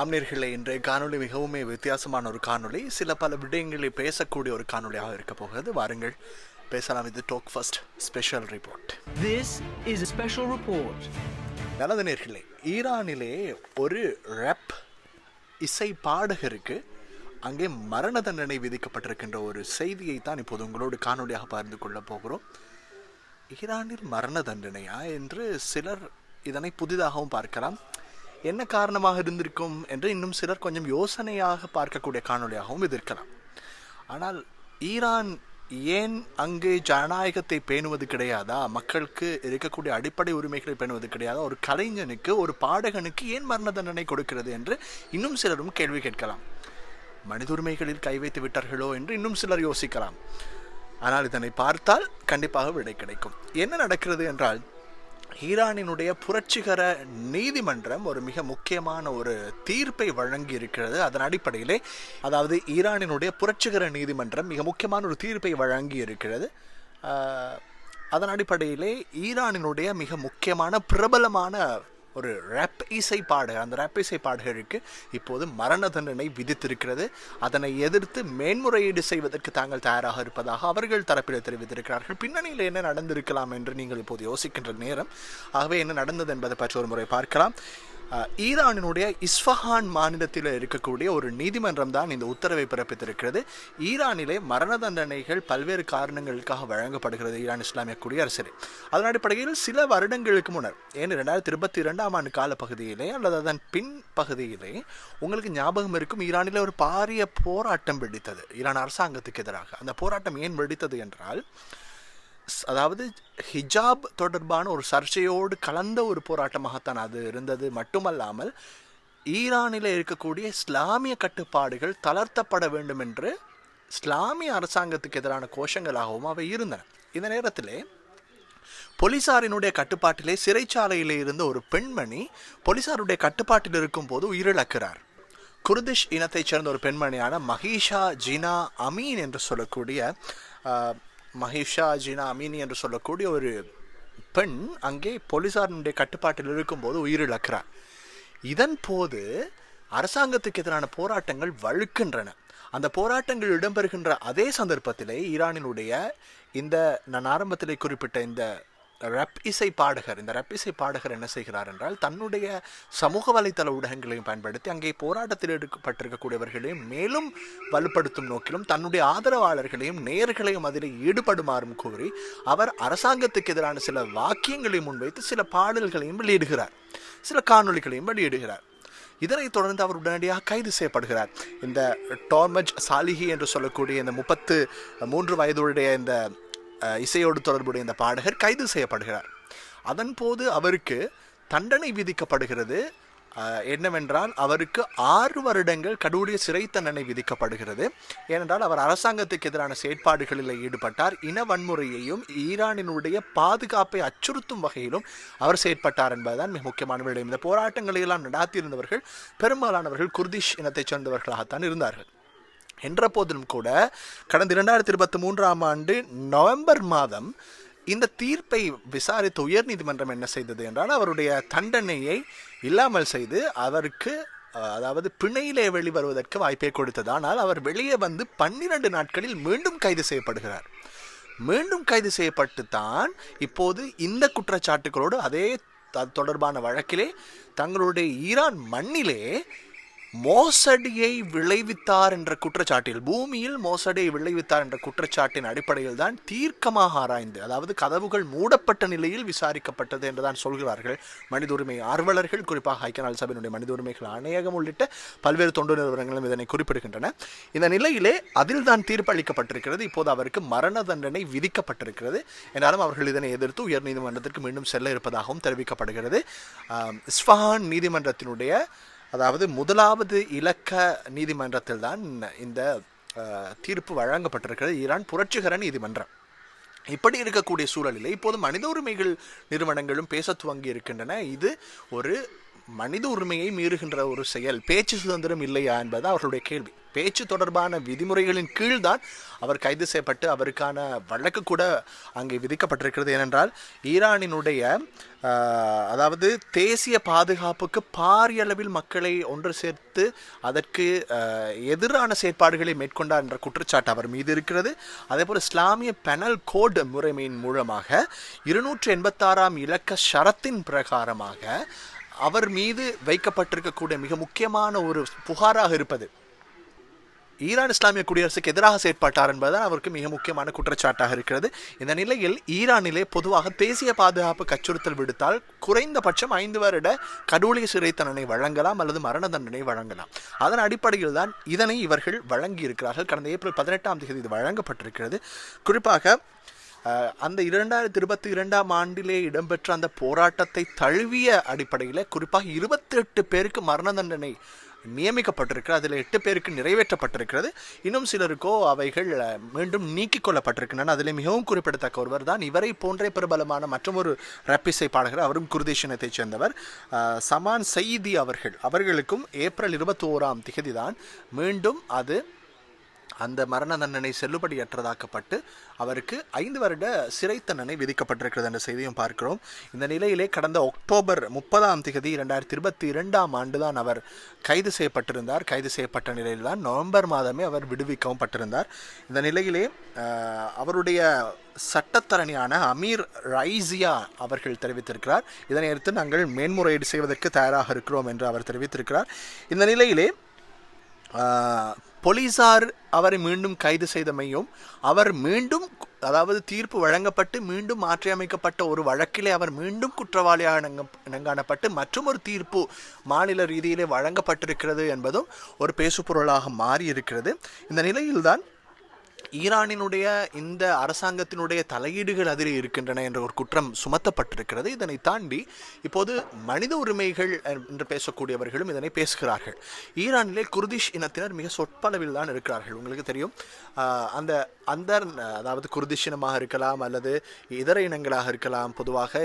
ஆம்நேர்களே இன்றைய காணொளி மிகவுமே வித்தியாசமான ஒரு காணொளி. சில பல விடயங்களை பேசக்கூடிய ஒரு காணொளியாக இருக்க போகிறது. வாருங்கள் பேசலாம். இது talk first special report is a special report. நல்லது நேர்களே ஈரானிலே ஒரு ரேப் இசை பாடகருக்கு அங்கே மரண தண்டனை விதிக்கப்பட்டிருக்கின்ற ஒரு செய்தியை தான் இப்போது உங்களோடு காணொளியாக பகிர்ந்து கொள்ளப் போகிறோம். ஈரானில் மரண தண்டனையா என்று சிலர் இதனை புதிதாகவும் பார்க்கலாம். என்ன காரணமாக இருந்திருக்கும் என்று இன்னும் சிலர் கொஞ்சம் யோசனையாக பார்க்கக்கூடிய காணொளியாகவும் இது இருக்கலாம். ஆனால் ஈரான் ஏன் அங்கே ஜனநாயகத்தை பேணுவது கிடையாதா? மக்களுக்கு இருக்கக்கூடிய அடிப்படை உரிமைகளை பேணுவது கிடையாதா? ஒரு கலைஞனுக்கு ஒரு பாடகனுக்கு ஏன் மரண தண்டனை கொடுக்கிறது என்று இன்னும் சிலரும் கேள்வி கேட்கலாம். மனித உரிமைகளில் கை வைத்து விட்டார்களோ என்று இன்னும் சிலர் யோசிக்கலாம். ஆனால் இதனை பார்த்தால் கண்டிப்பாக விடை கிடைக்கும். என்ன நடக்கிறது என்றால் ஈரானினுடைய புரட்சிகர நீதிமன்றம் ஒரு மிக முக்கியமான ஒரு தீர்ப்பை வழங்கி இருக்கிறது அதன் அடிப்படையிலே அதாவது ஈரானினுடைய புரட்சிகர நீதிமன்றம் மிக முக்கியமான ஒரு தீர்ப்பை வழங்கி இருக்கிறது அதன் அடிப்படையிலே ஈரானினுடைய மிக முக்கியமான பிரபலமான ஒரு ரேப் இசை பாடகர். அந்த ரேப் இசை பாடகருக்கு இப்போது மரண தண்டனை விதித்திருக்கிறது. அதனை எதிர்த்து மேன்முறையீடு செய்வதற்கு தாங்கள் தயாராக இருப்பதாக அவர்கள் தரப்பில் தெரிவித்திருக்கிறார்கள். பின்னணியில் என்ன நடந்திருக்கலாம் என்று நீங்கள் இப்போது யோசிக்கின்ற நேரம். ஆகவே என்ன நடந்தது என்பதை பற்றி ஒரு முறை பார்க்கலாம். ஈரானினுடைய இஸ்ஃபஹான் மாநிலத்தில் இருக்கக்கூடிய ஒரு நீதிமன்றம் தான் இந்த உத்தரவை பிறப்பித்திருக்கிறது. ஈரானிலே மரண தண்டனைகள் பல்வேறு காரணங்களுக்காக வழங்கப்படுகிறது ஈரான் இஸ்லாமிய குடியரசிலே. அதன் அடிப்படையில் சில வருடங்களுக்கு முன்னர் ஏன் ரெண்டாயிரத்தி இருபத்தி இரண்டாம் ஆண்டு கால பகுதியிலே அல்லது அதன் பின் பகுதியிலே உங்களுக்கு ஞாபகம் இருக்கும் ஈரானில் ஒரு பாரிய போராட்டம் வெடித்தது ஈரான் அரசாங்கத்துக்கு எதிராக. அந்த போராட்டம் ஏன் வெடித்தது என்றால் அதாவது ஹிஜாப் தொடர்பான ஒரு சர்ச்சையோடு கலந்த ஒரு போராட்டமாகத்தான் அது இருந்தது. மட்டுமல்லாமல் ஈரானில் இருக்கக்கூடிய இஸ்லாமிய கட்டுப்பாடுகள் தளர்த்தப்பட வேண்டும் என்று இஸ்லாமிய அரசாங்கத்துக்கு எதிரான கோஷங்களாகவும் அவை இருந்தன. இந்த நேரத்திலே போலீசாரினுடைய கட்டுப்பாட்டிலே சிறைச்சாலையிலே இருந்த ஒரு பெண்மணி போலீசாருடைய கட்டுப்பாட்டில் இருக்கும்போது உயிரிழக்கிறார். குர்திஷ் இனத்தைச் சேர்ந்த ஒரு பெண்மணியான மஹீஷா ஜினா அமீன் என்று சொல்லக்கூடிய மஹிஷா ஜினா அமீனி என்று சொல்லக்கூடிய ஒரு பெண் அங்கே போலீசாரினுடைய கட்டுப்பாட்டில் இருக்கும்போது உயிரிழக்கிறார். இதன் போது அரசாங்கத்துக்கு எதிரான போராட்டங்கள் வழுக்கின்றன. அந்த போராட்டங்கள் இடம்பெறுகின்ற அதே சந்தர்ப்பத்திலே ஈரானினுடைய இந்த நான் ஆரம்பத்திலே குறிப்பிட்ட இந்த ரப் இசை பாடகர். இந்த ரப் இசை பாடகர் என்ன செய்கிறார் என்றால் தன்னுடைய சமூக வலைத்தள ஊடகங்களையும் பயன்படுத்தி அங்கே போராட்டத்தில் எடுக்கப்பட்டிருக்கக்கூடியவர்களையும் மேலும் வலுப்படுத்தும் நோக்கிலும் தன்னுடைய ஆதரவாளர்களையும் நேயர்களையும் அதில் ஈடுபடுமாறும் கூறி அவர் அரசாங்கத்துக்கு எதிரான சில வாக்கியங்களையும் முன்வைத்து சில பாடல்களையும் வெளியிடுகிறார். சில காணொளிகளையும் வெளியிடுகிறார். இதனைத் தொடர்ந்து அவர் உடனடியாக கைது செய்யப்படுகிறார். இந்த டார்மஜ் சாலிஹி என்று சொல்லக்கூடிய இந்த முப்பத்து மூன்று வயதுடைய இந்த இசையோடு தொடர்புடைய இந்த பாடகர் கைது செய்யப்படுகிறார். அதன் போது அவருக்கு தண்டனை விதிக்கப்படுகிறது. என்னவென்றால் அவருக்கு ஆறு வருடங்கள் கடூழிய சிறை தண்டனை விதிக்கப்படுகிறது. ஏனென்றால் அவர் அரசாங்கத்துக்கு எதிரான செயற்பாடுகளில் ஈடுபட்டார். இன வன்முறையையும் ஈரானினுடைய பாதுகாப்பை அச்சுறுத்தும் வகையிலும் அவர் செயற்பட்டார் என்பதுதான் மிக முக்கியமான விடயம். இந்த போராட்டங்களை எல்லாம் நடாத்தியிருந்தவர்கள் பெரும்பாலானவர்கள் குர்திஷ் இனத்தைச் சேர்ந்தவர்களாகத்தான் இருந்தார்கள். என்ற போதிலும் கூட கடந்த இரண்டாயிரத்தி இருபத்தி மூன்றாம் ஆண்டு நவம்பர் மாதம் இந்த தீர்ப்பை விசாரித்த உயர்நீதிமன்றம் என்ன செய்தது என்றால் அவருடைய தண்டனையை இல்லாமல் செய்து அவருக்கு அதாவது பிணையிலே வெளிவருவதற்கு வாய்ப்பை கொடுத்தது. ஆனால் அவர் வெளியே வந்து பன்னிரண்டு நாட்களில் மீண்டும் கைது செய்யப்படுகிறார். மீண்டும் கைது செய்யப்பட்டு தான் இப்போது இந்த குற்றச்சாட்டுகளோடு அதே த- தொடர்பான வழக்கிலே தங்களுடைய ஈரான் மண்ணிலே மோசடியை விளைவித்தார் என்ற குற்றச்சாட்டில் பூமியில் மோசடியை விளைவித்தார் என்ற குற்றச்சாட்டின் அடிப்படையில் தான் தீர்க்கமாக ஆராய்ந்து அதாவது கதவுகள் மூடப்பட்ட நிலையில் விசாரிக்கப்பட்டது என்றுதான் சொல்கிறார்கள் மனித உரிமை ஆர்வலர்கள். குறிப்பாக ஐக்கிய நாள் சபையினுடைய மனித உரிமைகள் ஆணையகம் உள்ளிட்ட பல்வேறு தொண்டு நிறுவனங்களும் இதனை குறிப்பிடுகின்றன. இந்த நிலையிலே அதில் தான் தீர்ப்பு அளிக்கப்பட்டிருக்கிறது. இப்போது அவருக்கு மரண தண்டனை விதிக்கப்பட்டிருக்கிறது. என்றாலும் அவர்கள் இதனை எதிர்த்து உயர்நீதிமன்றத்திற்கு மீண்டும் செல்ல இருப்பதாகவும் தெரிவிக்கப்படுகிறது. இஸ்ஃபஹான் நீதிமன்றத்தினுடைய அதாவது முதலாவது இலக்க நீதிமன்றத்தில் தான் இந்த தீர்ப்பு வழங்கப்பட்டிருக்கிறது. ஈரான் புரட்சிகர நீதிமன்றம். இப்படி இருக்கக்கூடிய சூழலில் இப்போது மனித உரிமைகள் நிறுவனங்களும் பேச துவங்கி இருக்கின்றன. இது ஒரு மனித உரிமையை மீறுகின்ற ஒரு செயல் பேச்சு சுதந்திரம் இல்லையா என்பது அவர்களுடைய கேள்வி. பேச்சு தொடர்பான விதிமுறைகளின் கீழ்தான் அவர் கைது செய்யப்பட்டு அவருக்கான வழக்கு கூட அங்கே விதிக்கப்பட்டிருக்கிறது. ஏனென்றால் ஈரானினுடைய அதாவது தேசிய பாதுகாப்புக்கு பாரிய அளவில் மக்களை ஒன்று சேர்த்து அதற்கு எதிரான செயற்பாடுகளை மேற்கொண்டார் என்ற குற்றச்சாட்டு அவர் மீது இருக்கிறது. அதேபோல் இஸ்லாமிய பெனல் கோட் முறைமையின் மூலமாக இருநூற்று எண்பத்தாறாம் இலக்க ஷரத்தின் பிரகாரமாக அவர் மீது வைக்கப்பட்டிருக்கக்கூடிய மிக முக்கியமான ஒரு புகாராக இருப்பது ஈரான் இஸ்லாமிய குடியரசுக்கு எதிராக செயற்பட்டார் என்பதுதான் அவருக்கு மிக முக்கியமான குற்றச்சாட்டாக இருக்கிறது. இந்த நிலையில் ஈரானிலே பொதுவாக தேசிய பாதுகாப்பு அச்சுறுத்தல் விடுத்தால் குறைந்தபட்சம் ஐந்து வருட கடூழிய சிறை தண்டனை வழங்கலாம் அல்லது மரண தண்டனை வழங்கலாம். அதன் அடிப்படையில் தான் இதனை இவர்கள் வழங்கி இருக்கிறார்கள் கடந்த ஏப்ரல் பதினெட்டாம் தேதி இது வழங்கப்பட்டிருக்கிறது. குறிப்பாக அந்த இரண்டாயிரத்தி இருபத்தி இரண்டாம் ஆண்டிலே இடம்பெற்ற அந்த போராட்டத்தை தழுவிய அடிப்படையில் குறிப்பாக இருபத்தி எட்டு பேருக்கு மரண தண்டனை நியமிக்கப்பட்டிருக்கிறது. அதில் எட்டு பேருக்கு நிறைவேற்றப்பட்டிருக்கிறது. இன்னும் சிலருக்கோ அவைகள் மீண்டும் நீக்கிக் கொள்ளப்பட்டிருக்கின்றன. அதில் மிகவும் குறிப்பிடத்தக்க ஒருவர் தான் இவரை போன்றே பிரபலமான மற்றொரு ரப்பிசை பாடகர் அவரும் குருதேஷினத்தைச் சேர்ந்தவர். சமான் சயீதி அவர்கள். அவர்களுக்கும் ஏப்ரல் இருபத்தி ஓராம் திகதி தான் மீண்டும் அது அந்த மரண தண்டனை செல்லுபடியற்றதாக்கப்பட்டு அவருக்கு ஐந்து வருட சிறை தண்டனை விதிக்கப்பட்டிருக்கிறது என்ற செய்தியும் பார்க்கிறோம். இந்த நிலையிலே கடந்த அக்டோபர் முப்பதாம் தேதி இரண்டாயிரத்தி இருபத்தி இரண்டாம் ஆண்டுதான் அவர் கைது செய்யப்பட்டிருந்தார். கைது செய்யப்பட்ட நிலையில்தான் நவம்பர் மாதமே அவர் விடுவிக்கவும் பட்டிருந்தார். இந்த நிலையிலே அவருடைய சட்டத்தரணியான அமீர் ரைசியா அவர்கள் தெரிவித்திருக்கிறார். இதனை அடுத்து நாங்கள் மேன்முறையீடு செய்வதற்கு தயாராக இருக்கிறோம் என்று அவர் தெரிவித்திருக்கிறார். இந்த நிலையிலே போலீசார் அவரை மீண்டும் கைது செய்தமையும் அவர் மீண்டும் அதாவது தீர்ப்பு வழங்கப்பட்டு மீண்டும் மாற்றியமைக்கப்பட்ட ஒரு வழக்கிலே அவர் மீண்டும் குற்றவாளியாக இணங்க இனங்காணப்பட்டு மற்றும் ஒரு தீர்ப்பு மாநில ரீதியிலே வழங்கப்பட்டிருக்கிறது என்பதும் ஒரு பேசுபொருளாக மாறி இருக்கிறது இந்த நிலையில்தான் ஈரானினுடைய இந்த அரசாங்கத்தினுடைய தலையீடுகள் அதில் இருக்கின்றன என்ற ஒரு குற்றம் சுமத்தப்பட்டிருக்கிறது. இதனை தாண்டி இப்போது மனித உரிமைகள் என்று பேசக்கூடியவர்களும் இதனை பேசுகிறார்கள். ஈரானிலே குர்திஷ் இனத்தினர் மிக சொற்பளவில் தான் இருக்கிறார்கள். உங்களுக்கு தெரியும். அந்த அந்த அதாவது குர்திஷ் இனமாக இருக்கலாம் அல்லது இதர இனங்களாக இருக்கலாம். பொதுவாக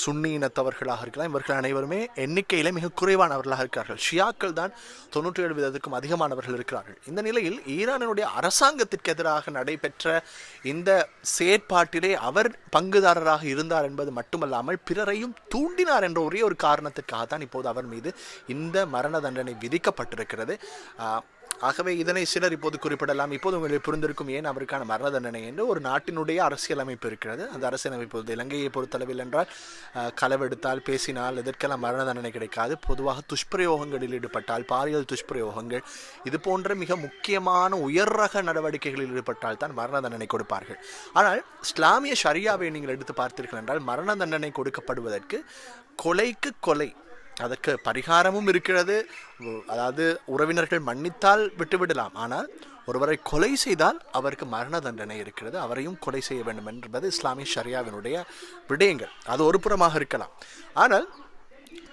சுன்னி இனத்தவர்களாக இருக்கலாம். இவர்கள் அனைவருமே எண்ணிக்கையில் மிக குறைவானவர்களாக இருக்கிறார்கள். ஷியாக்கள் தான் தொண்ணூற்றி ஏழு வீதத்துக்கும் அதிகமானவர்கள் இருக்கிறார்கள். இந்த நிலையில் ஈரானினுடைய அரசாங்கத்திற்கு எதிராக நடைபெற்ற இந்த செயற்பாட்டிலே அவர் பங்குதாரராக இருந்தார் என்பது மட்டுமல்லாமல் பிறரையும் தூண்டினார் என்ற ஒரே ஒரு காரணத்திற்காக தான் இப்போது அவர் மீது இந்த மரண தண்டனை விதிக்கப்பட்டிருக்கிறது. ஆகவே இதனை சிலர் இப்போது குறிப்பிடலாம். இப்போது உங்களுக்கு புரிந்திருக்கும் ஏன் அவருக்கான மரண தண்டனை என்று ஒரு நாட்டினுடைய அரசியலமைப்பு இருக்கிறது. அந்த அரசியலமைப்பு வந்து இலங்கையை பொறுத்தளவில் என்றால் களவெடுத்தால் பேசினால் இதற்கெல்லாம் மரண தண்டனை கிடைக்காது. பொதுவாக துஷ்பிரயோகங்களில் ஈடுபட்டால் பாலியல் துஷ்பிரயோகங்கள் இது போன்ற மிக முக்கியமான உயர் ரக நடவடிக்கைகளில் ஈடுபட்டால் தான் மரண தண்டனை கொடுப்பார்கள். ஆனால் இஸ்லாமிய ஷரியாவை நீங்கள் எடுத்து பார்த்தீர்கள் என்றால் மரண தண்டனை கொடுக்கப்படுவதற்கு கொலைக்கு கொலை அதற்கு பரிகாரமும் இருக்கிறது. அதாவது உறவினர்கள் மன்னித்தால் விட்டுவிடலாம். ஆனால் ஒருவரை கொலை செய்தால் அவருக்கு மரண தண்டனை இருக்கிறது. அவரையும் கொலை செய்ய வேண்டும் என்பது இஸ்லாமிய ஷரியாவினுடைய விடயங்கள். அது ஒரு புறமாக இருக்கலாம். ஆனால்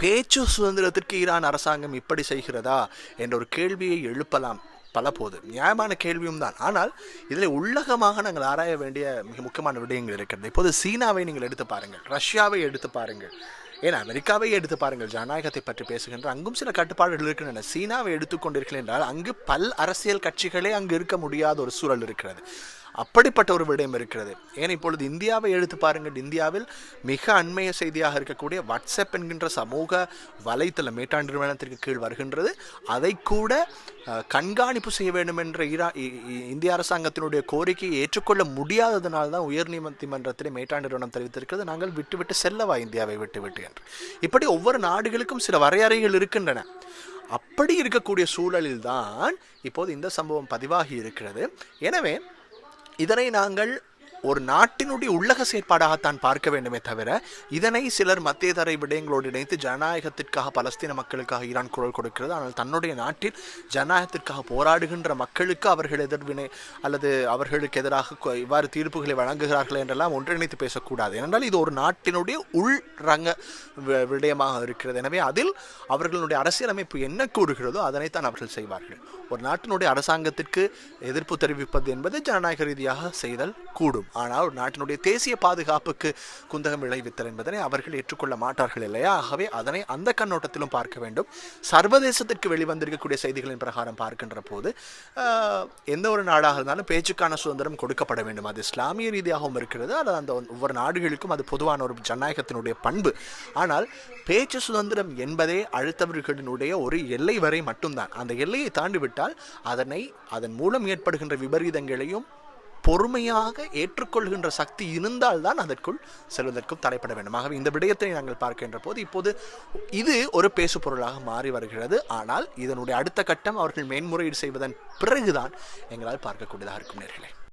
பேச்சு சுதந்திரத்திற்கு ஈரான் அரசாங்கம் இப்படி செய்கிறதா என்ற ஒரு கேள்வியை எழுப்பலாம் பல போது நியாயமான கேள்வியும் தான். ஆனால் இதில் உள்ளகமாக நாங்கள் ஆராய வேண்டிய மிக முக்கியமான விடயங்கள் இருக்கிறது. இப்போது சீனாவை நீங்கள் எடுத்து பாருங்கள். ரஷ்யாவை எடுத்து பாருங்கள். ஏன்னா அமெரிக்காவை எடுத்து பாருங்கள். ஜனநாயகத்தை பற்றி பேசுகின்ற அங்கும் சில கட்டுப்பாடுகள் இருக்கின்றன. சீனாவை எடுத்துக்கொண்டிருக்கிறேன் என்றால் அங்கு பல் அரசியல் கட்சிகளே அங்கு இருக்க முடியாத ஒரு சூழல் இருக்கிறது. அப்படிப்பட்ட ஒரு விடயம் இருக்கிறது. ஏன் இப்பொழுது இந்தியாவை எடுத்து பாருங்கள். இந்தியாவில் மிக அண்மைய செய்தியாக இருக்கக்கூடிய வாட்ஸ்அப் என்கின்ற சமூக வலைத்தள மேட்டாண் நிறுவனத்திற்கு கீழ் வருகின்றது. அதை கூட கண்காணிப்பு செய்ய வேண்டும் என்ற ஈரா இந்திய அரசாங்கத்தினுடைய கோரிக்கையை ஏற்றுக்கொள்ள முடியாததனால் தான் உயர் நீதிமன்றத்திலே நிறுவனம் தெரிவித்திருக்கிறது. நாங்கள் விட்டுவிட்டு செல்லவா இந்தியாவை விட்டுவிட்டு என்று. இப்படி ஒவ்வொரு நாடுகளுக்கும் சில வரையறைகள் இருக்கின்றன. அப்படி இருக்கக்கூடிய சூழலில்தான் இப்போது இந்த சம்பவம் பதிவாகி இருக்கிறது. எனவே இதனை நாங்கள் ஒரு நாட்டினுடைய உள்ளக செயற்பாடாகத்தான் பார்க்க வேண்டுமே தவிர இதனை சிலர் மத்திய தரை விடயங்களோடு இணைத்து ஜனநாயகத்திற்காக பலஸ்தீன மக்களுக்காக ஈரான் குரல் கொடுக்கிறது. ஆனால் தன்னுடைய நாட்டில் ஜனநாயகத்திற்காக போராடுகின்ற மக்களுக்கு அவர்கள் எதிர்வினை அல்லது அவர்களுக்கு எதிராக இவ்வாறு தீர்ப்புகளை வழங்குகிறார்கள் என்றெல்லாம் ஒன்றிணைத்து பேசக்கூடாது. ஏனென்றால் இது ஒரு நாட்டினுடைய உள் ரங்க விடயமாக இருக்கிறது. எனவே அதில் அவர்களுடைய அரசியலமைப்பு என்ன கூறுகிறதோ அதனைத்தான் அவர்கள் செய்வார்கள். ஒரு நாட்டினுடைய அரசாங்கத்திற்கு எதிர்ப்பு தெரிவிப்பது என்பது ஜனநாயக ரீதியாக செய்தல் கூடும். ஆனால் ஒரு நாட்டினுடைய தேசிய பாதுகாப்புக்கு குந்தகம் விளைவித்தல் என்பதனை அவர்கள் ஏற்றுக்கொள்ள மாட்டார்கள் இல்லையா? ஆகவே அதனை அந்த கண்ணோட்டத்திலும் பார்க்க வேண்டும். சர்வதேசத்திற்கு வெளிவந்திருக்கக்கூடிய செய்திகளின் பிரகாரம் பார்க்கின்ற போது எந்த ஒரு நாடாக இருந்தாலும் பேச்சுக்கான சுதந்திரம் கொடுக்கப்பட வேண்டும். அது இஸ்லாமிய ரீதியாகவும் இருக்கிறது. அது அந்த ஒவ்வொரு நாடுகளுக்கும் அது பொதுவான ஒரு ஜனநாயகத்தினுடைய பண்பு. ஆனால் பேச்சு சுதந்திரம் என்பதே அழுத்தவர்களினுடைய ஒரு எல்லை வரை மட்டும்தான். அந்த எல்லையை தாண்டி விட்டால் அதனை அதன் மூலம் ஏற்படுகின்ற விபரீதங்களையும் பொறுமையாக ஏற்றுக்கொள்கின்ற சக்தி இருந்தால்தான் அதற்குள் செல்வதற்கும் தடைப்பட வேண்டும். ஆகவே இந்த விடயத்தை நாங்கள் பார்க்கின்ற போது இப்போது இது ஒரு பேசு பொருளாக மாறி வருகிறது. ஆனால் இதனுடைய அடுத்த கட்டம் அவர்கள் மேன்முறையீடு செய்வதன் பிறகுதான் எங்களால் பார்க்கக்கூடியதாக இருக்கும் நேர்களை.